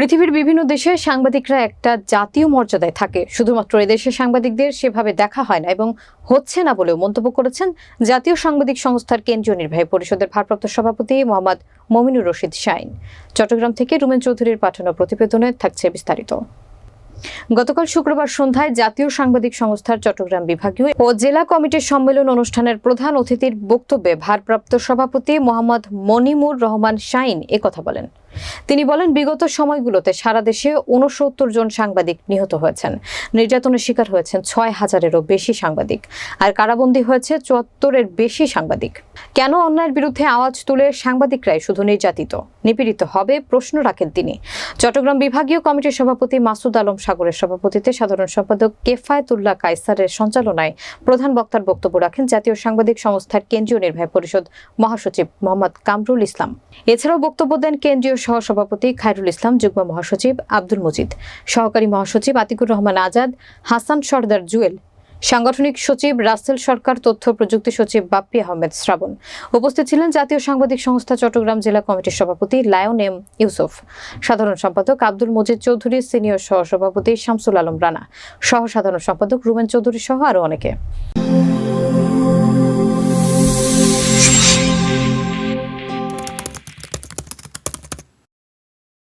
পৃথিবীর বিভিন্ন দেশে সাংবাদিকরা একটা জাতীয় মর্যাদায় থাকে। শুধুমাত্র এদেশের সাংবাদিকদের সেভাবে দেখা হয় না এবং হচ্ছে না বলেও মন্তব্য করেছেন জাতীয় সাংবাদিক সংস্থার কেন্দ্রীয় নির্বাহী পরিষদের ভারপ্রাপ্ত সভাপতি মোহাম্মদ মমিনুর রশিদ শাইন। চট্টগ্রাম থেকে রুমেন চৌধুরীর পাঠানো প্রতিবেদনে থাকছে বিস্তারিত। গতকাল শুক্রবার সন্ধ্যায় জাতীয় সাংবাদিক সংস্থার চট্টগ্রাম বিভাগীয় ও জেলা কমিটির সম্মেলন অনুষ্ঠানের প্রধান অতিথির বক্তব্যে ভারপ্রাপ্ত সভাপতি মোহাম্মদ মনিমুর রহমান শাইন একথা বলেন। তিনি বলেন, বিগত সময়গুলোতে সারা দেশে উনসত্তর জন সাংবাদিক নিহত হয়েছেন। নির্যাতনের শিকার হয়েছেন ছয় হাজারেরও বেশি সাংবাদিক আর কারাবন্দী হয়েছে চুয়াত্তরের বেশি সাংবাদিক। কেন অন্যায়ের বিরুদ্ধে আওয়াজ তুলে সাংবাদিকরাই শুধু নির্যাতিত? নিপীড়িত হবে প্রশ্ন রাখেন তিনি। চট্টগ্রাম বিভাগীয় কমিটির সভাপতি মাসুদ আলম সাগরের সভাপতিতে সাধারণ সম্পাদক কেফায়তুল্লাহ কায়সারের সঞ্চালনায় প্রধান বক্তার বক্তব্য রাখেন জাতীয় সাংবাদিক সংস্থার কেন্দ্রীয় নির্বাহী পরিষদ মহাসচিব মোহাম্মদ কামরুল ইসলাম। এছাড়াও বক্তব্য দেন কেন্দ্রীয় সহসভাপতি খায়রুল ইসলাম, যুগ্ম মহাসচিব আব্দুল মজিদ। সহকারী মহাসচিব আতিকুর রহমান আজাদ, হাসান সর্দার জুয়েল সাংগঠনিক সচিব রাসেল সরকার, তথ্য প্রযুক্তি সচিব বাপ্পি আহমেদ শ্রাবণ। উপস্থিত ছিলেন জাতীয় সাংবাদিক সংস্থা চট্টগ্রাম জেলা কমিটির সভাপতি লায়ন এম ইউসুফ। সাধারণ সম্পাদক আব্দুল মজিদ চৌধুরী, সিনিয়র সহসভাপতি শামসুল আলম রানা। সহ সাধারণ সম্পাদক রুমেন চৌধুরী সহ আরও অনেকে।